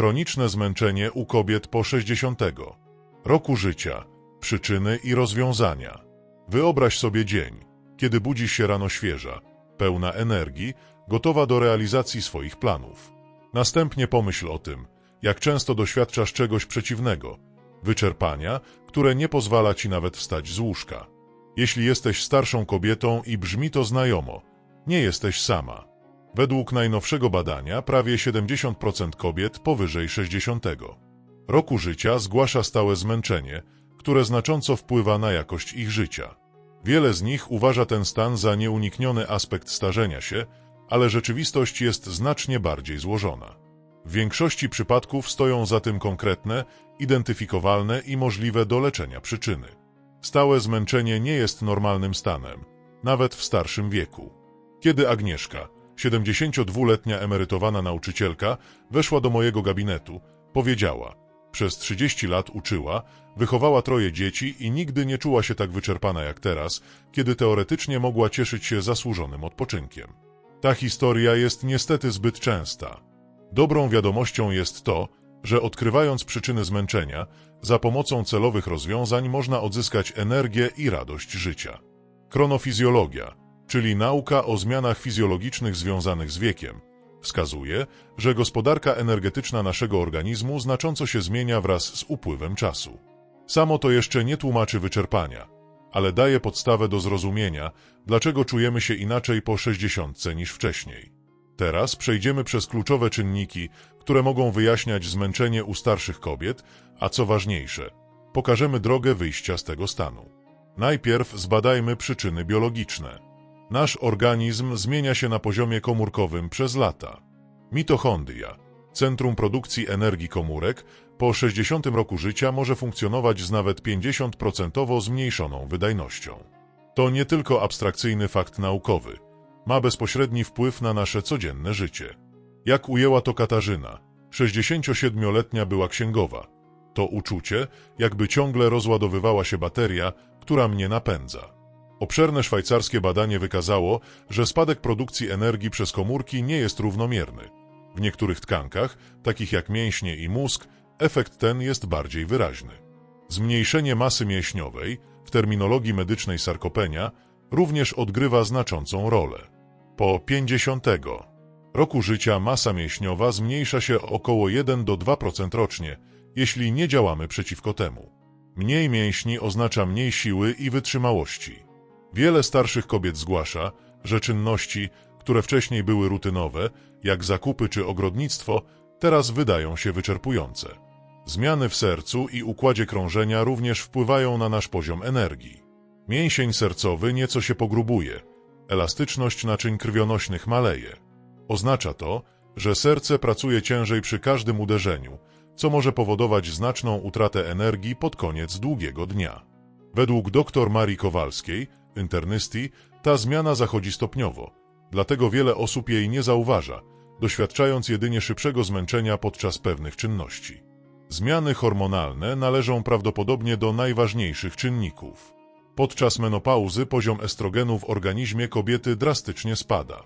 Chroniczne zmęczenie u kobiet po 60 roku życia. Przyczyny i rozwiązania. Wyobraź sobie dzień, kiedy budzisz się rano świeża, pełna energii, gotowa do realizacji swoich planów. Następnie pomyśl o tym, jak często doświadczasz czegoś przeciwnego, wyczerpania, które nie pozwala ci nawet wstać z łóżka. Jeśli jesteś starszą kobietą i brzmi to znajomo, nie jesteś sama. Według najnowszego badania prawie 70% kobiet powyżej 60 roku życia zgłasza stałe zmęczenie, które znacząco wpływa na jakość ich życia. Wiele z nich uważa ten stan za nieunikniony aspekt starzenia się, ale rzeczywistość jest znacznie bardziej złożona. W większości przypadków stoją za tym konkretne, identyfikowalne i możliwe do leczenia przyczyny. Stałe zmęczenie nie jest normalnym stanem, nawet w starszym wieku. Kiedy Agnieszka, 72-letnia emerytowana nauczycielka, weszła do mojego gabinetu, powiedziała: Przez 30 lat uczyła, wychowała troje dzieci i nigdy nie czuła się tak wyczerpana jak teraz, kiedy teoretycznie mogła cieszyć się zasłużonym odpoczynkiem. Ta historia jest niestety zbyt częsta. Dobrą wiadomością jest to, że odkrywając przyczyny zmęczenia, za pomocą celowych rozwiązań można odzyskać energię i radość życia. Kronofizjologia, czyli nauka o zmianach fizjologicznych związanych z wiekiem, wskazuje, że gospodarka energetyczna naszego organizmu znacząco się zmienia wraz z upływem czasu. Samo to jeszcze nie tłumaczy wyczerpania, ale daje podstawę do zrozumienia, dlaczego czujemy się inaczej po 60 niż wcześniej. Teraz przejdziemy przez kluczowe czynniki, które mogą wyjaśniać zmęczenie u starszych kobiet, a co ważniejsze, pokażemy drogę wyjścia z tego stanu. Najpierw zbadajmy przyczyny biologiczne. Nasz organizm zmienia się na poziomie komórkowym przez lata. Mitochondria, centrum produkcji energii komórek, po 60 roku życia może funkcjonować z nawet 50% zmniejszoną wydajnością. To nie tylko abstrakcyjny fakt naukowy. Ma bezpośredni wpływ na nasze codzienne życie. Jak ujęła to Katarzyna, 67-letnia była księgowa. To uczucie, jakby ciągle rozładowywała się bateria, która mnie napędza. Obszerne szwajcarskie badanie wykazało, że spadek produkcji energii przez komórki nie jest równomierny. W niektórych tkankach, takich jak mięśnie i mózg, efekt ten jest bardziej wyraźny. Zmniejszenie masy mięśniowej, w terminologii medycznej sarkopenia, również odgrywa znaczącą rolę. Po 50 roku życia masa mięśniowa zmniejsza się około 1 do 2% rocznie, jeśli nie działamy przeciwko temu. Mniej mięśni oznacza mniej siły i wytrzymałości. Wiele starszych kobiet zgłasza, że czynności, które wcześniej były rutynowe, jak zakupy czy ogrodnictwo, teraz wydają się wyczerpujące. Zmiany w sercu i układzie krążenia również wpływają na nasz poziom energii. Mięsień sercowy nieco się pogrubuje, elastyczność naczyń krwionośnych maleje. Oznacza to, że serce pracuje ciężej przy każdym uderzeniu, co może powodować znaczną utratę energii pod koniec długiego dnia. Według dr Marii Kowalskiej, internysty, ta zmiana zachodzi stopniowo, dlatego wiele osób jej nie zauważa, doświadczając jedynie szybszego zmęczenia podczas pewnych czynności. Zmiany hormonalne należą prawdopodobnie do najważniejszych czynników. Podczas menopauzy poziom estrogenu w organizmie kobiety drastycznie spada.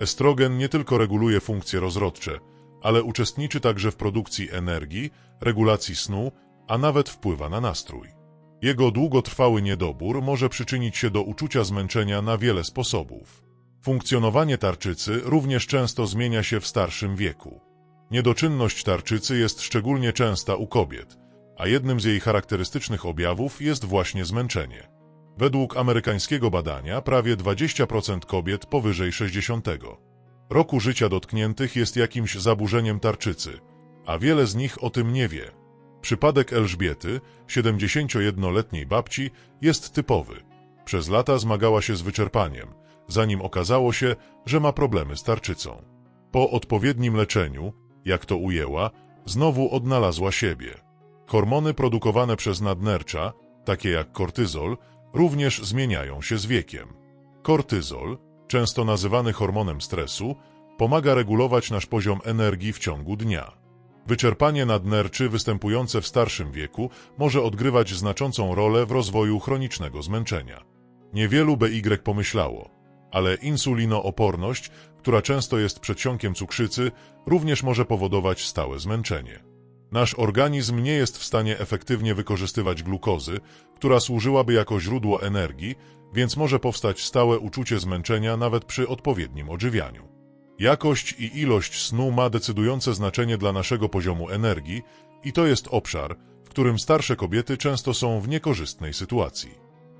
Estrogen nie tylko reguluje funkcje rozrodcze, ale uczestniczy także w produkcji energii, regulacji snu, a nawet wpływa na nastrój. Jego długotrwały niedobór może przyczynić się do uczucia zmęczenia na wiele sposobów. Funkcjonowanie tarczycy również często zmienia się w starszym wieku. Niedoczynność tarczycy jest szczególnie częsta u kobiet, a jednym z jej charakterystycznych objawów jest właśnie zmęczenie. Według amerykańskiego badania prawie 20% kobiet powyżej 60 roku życia dotkniętych jest jakimś zaburzeniem tarczycy, a wiele z nich o tym nie wie. Przypadek Elżbiety, 71-letniej babci, jest typowy. Przez lata zmagała się z wyczerpaniem, zanim okazało się, że ma problemy z tarczycą. Po odpowiednim leczeniu, jak to ujęła, znowu odnalazła siebie. Hormony produkowane przez nadnercza, takie jak kortyzol, również zmieniają się z wiekiem. Kortyzol, często nazywany hormonem stresu, pomaga regulować nasz poziom energii w ciągu dnia. Wyczerpanie nadnerczy występujące w starszym wieku może odgrywać znaczącą rolę w rozwoju chronicznego zmęczenia. Niewielu BY pomyślało, ale insulinooporność, która często jest przedsionkiem cukrzycy, również może powodować stałe zmęczenie. Nasz organizm nie jest w stanie efektywnie wykorzystywać glukozy, która służyłaby jako źródło energii, więc może powstać stałe uczucie zmęczenia nawet przy odpowiednim odżywianiu. Jakość i ilość snu ma decydujące znaczenie dla naszego poziomu energii i to jest obszar, w którym starsze kobiety często są w niekorzystnej sytuacji.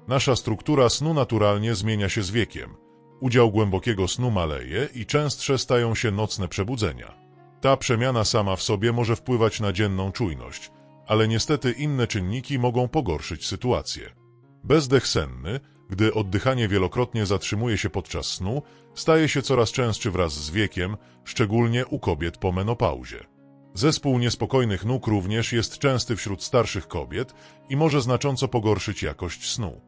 Nasza struktura snu naturalnie zmienia się z wiekiem. Udział głębokiego snu maleje i częstsze stają się nocne przebudzenia. Ta przemiana sama w sobie może wpływać na dzienną czujność, ale niestety inne czynniki mogą pogorszyć sytuację. Bezdech senny, gdy oddychanie wielokrotnie zatrzymuje się podczas snu, staje się coraz częstszy wraz z wiekiem, szczególnie u kobiet po menopauzie. Zespół niespokojnych nóg również jest częsty wśród starszych kobiet i może znacząco pogorszyć jakość snu.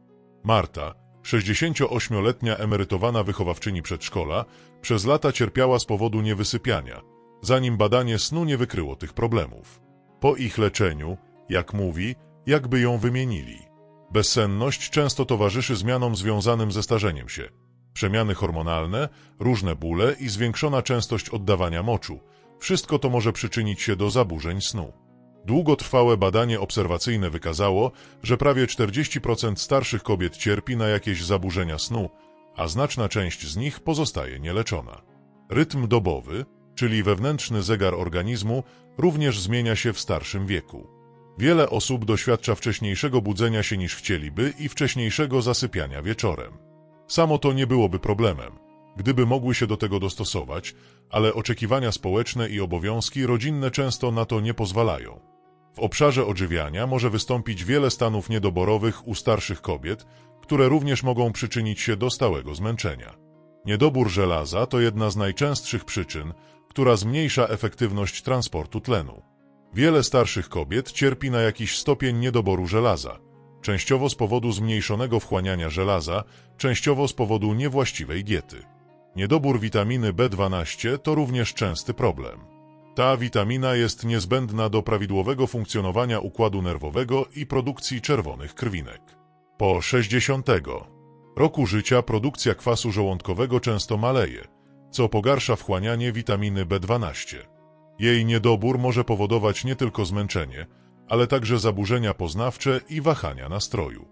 Marta, 68-letnia emerytowana wychowawczyni przedszkola, przez lata cierpiała z powodu niewysypiania, zanim badanie snu nie wykryło tych problemów. Po ich leczeniu, jak mówi, jakby ją wymienili. Bezsenność często towarzyszy zmianom związanym ze starzeniem się. Przemiany hormonalne, różne bóle i zwiększona częstość oddawania moczu. Wszystko to może przyczynić się do zaburzeń snu. Długotrwałe badanie obserwacyjne wykazało, że prawie 40% starszych kobiet cierpi na jakieś zaburzenia snu, a znaczna część z nich pozostaje nieleczona. Rytm dobowy, czyli wewnętrzny zegar organizmu, również zmienia się w starszym wieku. Wiele osób doświadcza wcześniejszego budzenia się niż chcieliby i wcześniejszego zasypiania wieczorem. Samo to nie byłoby problemem, gdyby mogły się do tego dostosować, ale oczekiwania społeczne i obowiązki rodzinne często na to nie pozwalają. W obszarze odżywiania może wystąpić wiele stanów niedoborowych u starszych kobiet, które również mogą przyczynić się do stałego zmęczenia. Niedobór żelaza to jedna z najczęstszych przyczyn, która zmniejsza efektywność transportu tlenu. Wiele starszych kobiet cierpi na jakiś stopień niedoboru żelaza, częściowo z powodu zmniejszonego wchłaniania żelaza, częściowo z powodu niewłaściwej diety. Niedobór witaminy B12 to również częsty problem. Ta witamina jest niezbędna do prawidłowego funkcjonowania układu nerwowego i produkcji czerwonych krwinek. Po 60 roku życia produkcja kwasu żołądkowego często maleje, co pogarsza wchłanianie witaminy B12. Jej niedobór może powodować nie tylko zmęczenie, ale także zaburzenia poznawcze i wahania nastroju.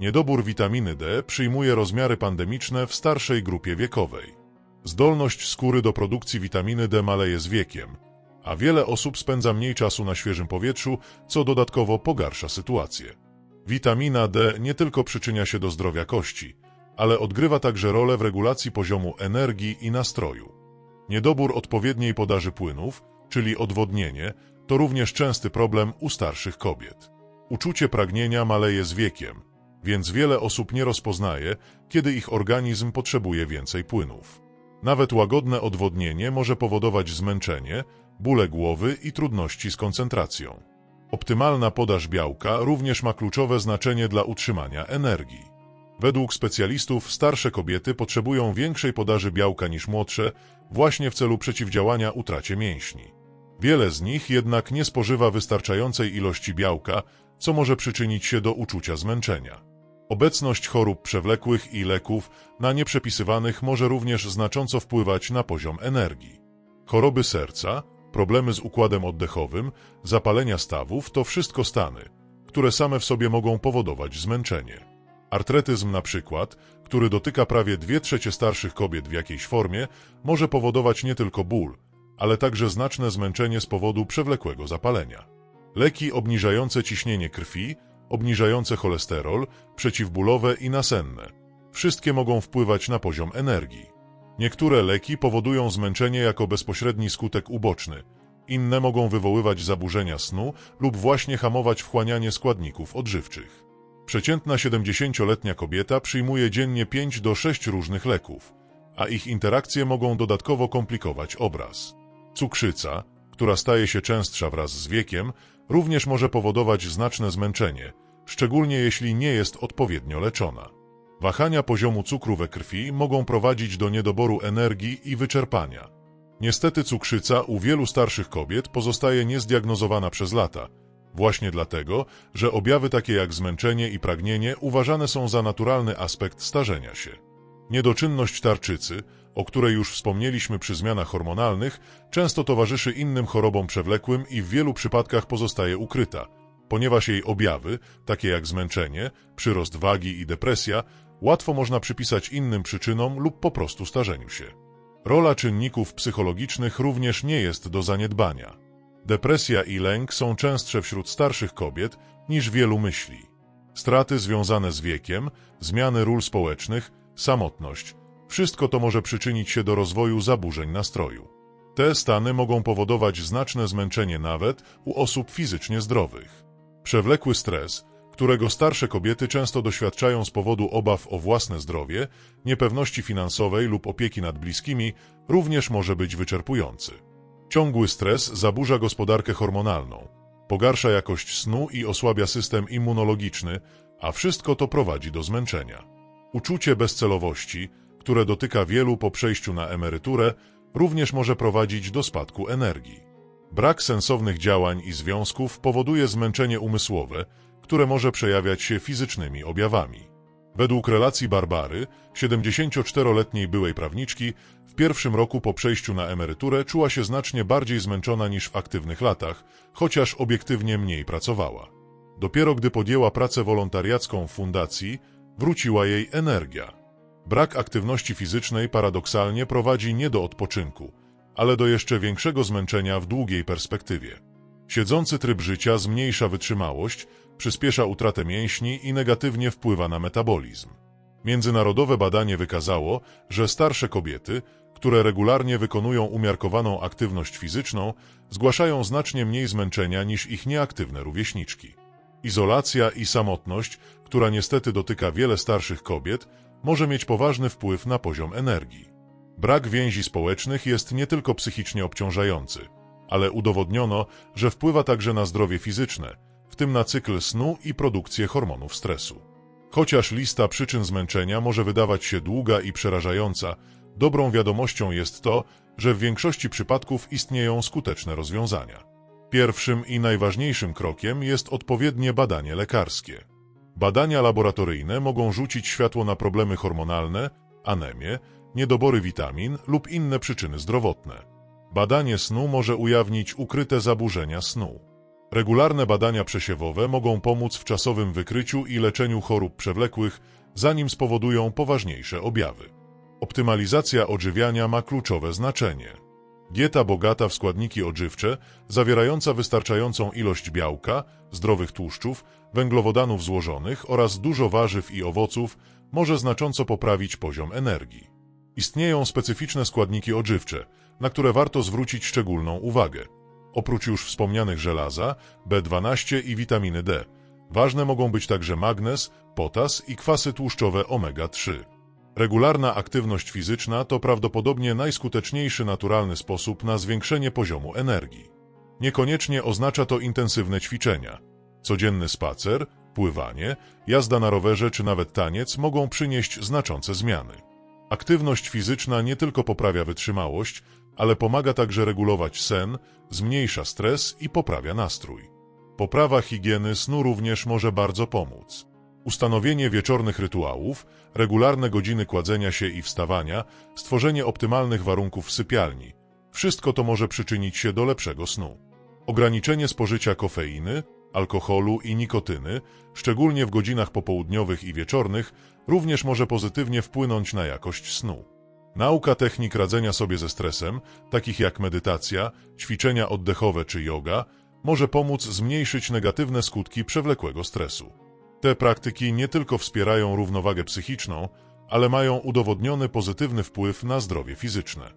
Niedobór witaminy D przyjmuje rozmiary pandemiczne w starszej grupie wiekowej. Zdolność skóry do produkcji witaminy D maleje z wiekiem, a wiele osób spędza mniej czasu na świeżym powietrzu, co dodatkowo pogarsza sytuację. Witamina D nie tylko przyczynia się do zdrowia kości, ale odgrywa także rolę w regulacji poziomu energii i nastroju. Niedobór odpowiedniej podaży płynów, czyli odwodnienie, to również częsty problem u starszych kobiet. Uczucie pragnienia maleje z wiekiem, więc wiele osób nie rozpoznaje, kiedy ich organizm potrzebuje więcej płynów. Nawet łagodne odwodnienie może powodować zmęczenie, bóle głowy i trudności z koncentracją. Optymalna podaż białka również ma kluczowe znaczenie dla utrzymania energii. Według specjalistów starsze kobiety potrzebują większej podaży białka niż młodsze, właśnie w celu przeciwdziałania utracie mięśni. Wiele z nich jednak nie spożywa wystarczającej ilości białka, co może przyczynić się do uczucia zmęczenia. Obecność chorób przewlekłych i leków na nieprzepisywanych może również znacząco wpływać na poziom energii. Choroby serca, problemy z układem oddechowym, zapalenia stawów to wszystko stany, które same w sobie mogą powodować zmęczenie. Artretyzm na przykład, który dotyka prawie dwie trzecie starszych kobiet w jakiejś formie, może powodować nie tylko ból, ale także znaczne zmęczenie z powodu przewlekłego zapalenia. Leki obniżające ciśnienie krwi, obniżające cholesterol, przeciwbólowe i nasenne. Wszystkie mogą wpływać na poziom energii. Niektóre leki powodują zmęczenie jako bezpośredni skutek uboczny, inne mogą wywoływać zaburzenia snu lub właśnie hamować wchłanianie składników odżywczych. Przeciętna 70-letnia kobieta przyjmuje dziennie 5 do 6 różnych leków, a ich interakcje mogą dodatkowo komplikować obraz. Cukrzyca, która staje się częstsza wraz z wiekiem, również może powodować znaczne zmęczenie, szczególnie jeśli nie jest odpowiednio leczona. Wahania poziomu cukru we krwi mogą prowadzić do niedoboru energii i wyczerpania. Niestety cukrzyca u wielu starszych kobiet pozostaje niezdiagnozowana przez lata, właśnie dlatego, że objawy takie jak zmęczenie i pragnienie uważane są za naturalny aspekt starzenia się. Niedoczynność tarczycy, o której już wspomnieliśmy przy zmianach hormonalnych, często towarzyszy innym chorobom przewlekłym i w wielu przypadkach pozostaje ukryta, ponieważ jej objawy, takie jak zmęczenie, przyrost wagi i depresja, łatwo można przypisać innym przyczynom lub po prostu starzeniu się. Rola czynników psychologicznych również nie jest do zaniedbania. Depresja i lęk są częstsze wśród starszych kobiet niż wielu myśli. Straty związane z wiekiem, zmiany ról społecznych, samotność wszystko to może przyczynić się do rozwoju zaburzeń nastroju. Te stany mogą powodować znaczne zmęczenie nawet u osób fizycznie zdrowych. Przewlekły stres, którego starsze kobiety często doświadczają z powodu obaw o własne zdrowie, niepewności finansowej lub opieki nad bliskimi, również może być wyczerpujący. Ciągły stres zaburza gospodarkę hormonalną, pogarsza jakość snu i osłabia system immunologiczny, a wszystko to prowadzi do zmęczenia. Uczucie bezcelowości, które dotyka wielu po przejściu na emeryturę, również może prowadzić do spadku energii. Brak sensownych działań i związków powoduje zmęczenie umysłowe, które może przejawiać się fizycznymi objawami. Według relacji Barbary, 74-letniej byłej prawniczki, w pierwszym roku po przejściu na emeryturę czuła się znacznie bardziej zmęczona niż w aktywnych latach, chociaż obiektywnie mniej pracowała. Dopiero gdy podjęła pracę wolontariacką w fundacji, wróciła jej energia. Brak aktywności fizycznej paradoksalnie prowadzi nie do odpoczynku, ale do jeszcze większego zmęczenia w długiej perspektywie. Siedzący tryb życia zmniejsza wytrzymałość, przyspiesza utratę mięśni i negatywnie wpływa na metabolizm. Międzynarodowe badanie wykazało, że starsze kobiety, które regularnie wykonują umiarkowaną aktywność fizyczną, zgłaszają znacznie mniej zmęczenia niż ich nieaktywne rówieśniczki. Izolacja i samotność, która niestety dotyka wiele starszych kobiet, może mieć poważny wpływ na poziom energii. Brak więzi społecznych jest nie tylko psychicznie obciążający, ale udowodniono, że wpływa także na zdrowie fizyczne, w tym na cykl snu i produkcję hormonów stresu. Chociaż lista przyczyn zmęczenia może wydawać się długa i przerażająca, dobrą wiadomością jest to, że w większości przypadków istnieją skuteczne rozwiązania. Pierwszym i najważniejszym krokiem jest odpowiednie badanie lekarskie. Badania laboratoryjne mogą rzucić światło na problemy hormonalne, anemię, niedobory witamin lub inne przyczyny zdrowotne. Badanie snu może ujawnić ukryte zaburzenia snu. Regularne badania przesiewowe mogą pomóc w czasowym wykryciu i leczeniu chorób przewlekłych, zanim spowodują poważniejsze objawy. Optymalizacja odżywiania ma kluczowe znaczenie. Dieta bogata w składniki odżywcze, zawierająca wystarczającą ilość białka, zdrowych tłuszczów, węglowodanów złożonych oraz dużo warzyw i owoców może znacząco poprawić poziom energii. Istnieją specyficzne składniki odżywcze, na które warto zwrócić szczególną uwagę. Oprócz już wspomnianych żelaza, B12 i witaminy D, ważne mogą być także magnez, potas i kwasy tłuszczowe omega-3. Regularna aktywność fizyczna to prawdopodobnie najskuteczniejszy naturalny sposób na zwiększenie poziomu energii. Niekoniecznie oznacza to intensywne ćwiczenia. Codzienny spacer, pływanie, jazda na rowerze czy nawet taniec mogą przynieść znaczące zmiany. Aktywność fizyczna nie tylko poprawia wytrzymałość, ale pomaga także regulować sen, zmniejsza stres i poprawia nastrój. Poprawa higieny snu również może bardzo pomóc. Ustanowienie wieczornych rytuałów, regularne godziny kładzenia się i wstawania, stworzenie optymalnych warunków w sypialni wszystko to może przyczynić się do lepszego snu. Ograniczenie spożycia kofeiny, alkoholu i nikotyny, szczególnie w godzinach popołudniowych i wieczornych, również może pozytywnie wpłynąć na jakość snu. Nauka technik radzenia sobie ze stresem, takich jak medytacja, ćwiczenia oddechowe czy yoga, może pomóc zmniejszyć negatywne skutki przewlekłego stresu. Te praktyki nie tylko wspierają równowagę psychiczną, ale mają udowodniony pozytywny wpływ na zdrowie fizyczne.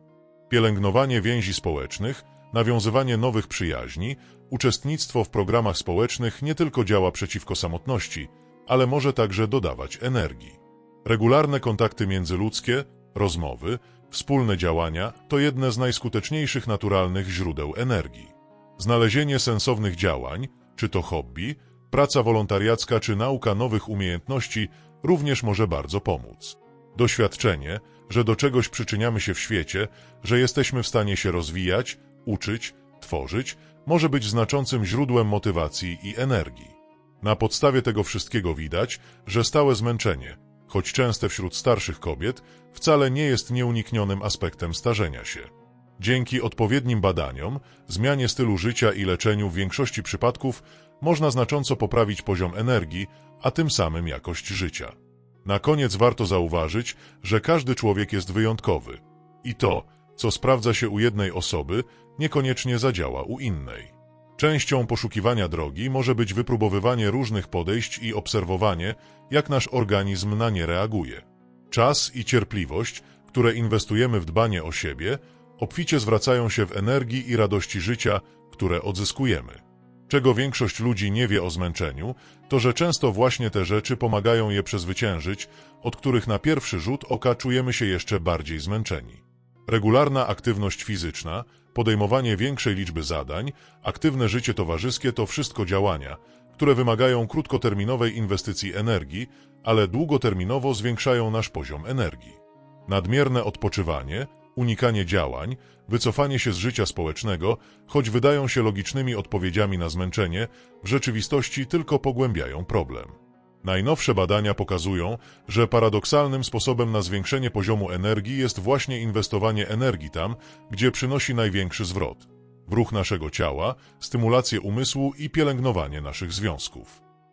Pielęgnowanie więzi społecznych, nawiązywanie nowych przyjaźni, uczestnictwo w programach społecznych nie tylko działa przeciwko samotności, ale może także dodawać energii. Regularne kontakty międzyludzkie, rozmowy, wspólne działania to jedne z najskuteczniejszych naturalnych źródeł energii. Znalezienie sensownych działań, czy to hobby, praca wolontariacka czy nauka nowych umiejętności również może bardzo pomóc. Doświadczenie, że do czegoś przyczyniamy się w świecie, że jesteśmy w stanie się rozwijać, uczyć, tworzyć, może być znaczącym źródłem motywacji i energii. Na podstawie tego wszystkiego widać, że stałe zmęczenie, choć częste wśród starszych kobiet, wcale nie jest nieuniknionym aspektem starzenia się. Dzięki odpowiednim badaniom, zmianie stylu życia i leczeniu w większości przypadków można znacząco poprawić poziom energii, a tym samym jakość życia. Na koniec warto zauważyć, że każdy człowiek jest wyjątkowy. I to, co sprawdza się u jednej osoby, niekoniecznie zadziała u innej. Częścią poszukiwania drogi może być wypróbowywanie różnych podejść i obserwowanie, jak nasz organizm na nie reaguje. Czas i cierpliwość, które inwestujemy w dbanie o siebie, obficie zwracają się w energii i radości życia, które odzyskujemy. Czego większość ludzi nie wie o zmęczeniu, to że często właśnie te rzeczy pomagają je przezwyciężyć, od których na pierwszy rzut oka czujemy się jeszcze bardziej zmęczeni. Regularna aktywność fizyczna, podejmowanie większej liczby zadań, aktywne życie towarzyskie to wszystko działania, które wymagają krótkoterminowej inwestycji energii, ale długoterminowo zwiększają nasz poziom energii. Nadmierne odpoczywanie, unikanie działań, wycofanie się z życia społecznego, choć wydają się logicznymi odpowiedziami na zmęczenie, w rzeczywistości tylko pogłębiają problem. Najnowsze badania pokazują, że paradoksalnym sposobem na zwiększenie poziomu energii jest właśnie inwestowanie energii tam, gdzie przynosi największy zwrot w ruch naszego ciała, stymulację umysłu i pielęgnowanie naszych związków.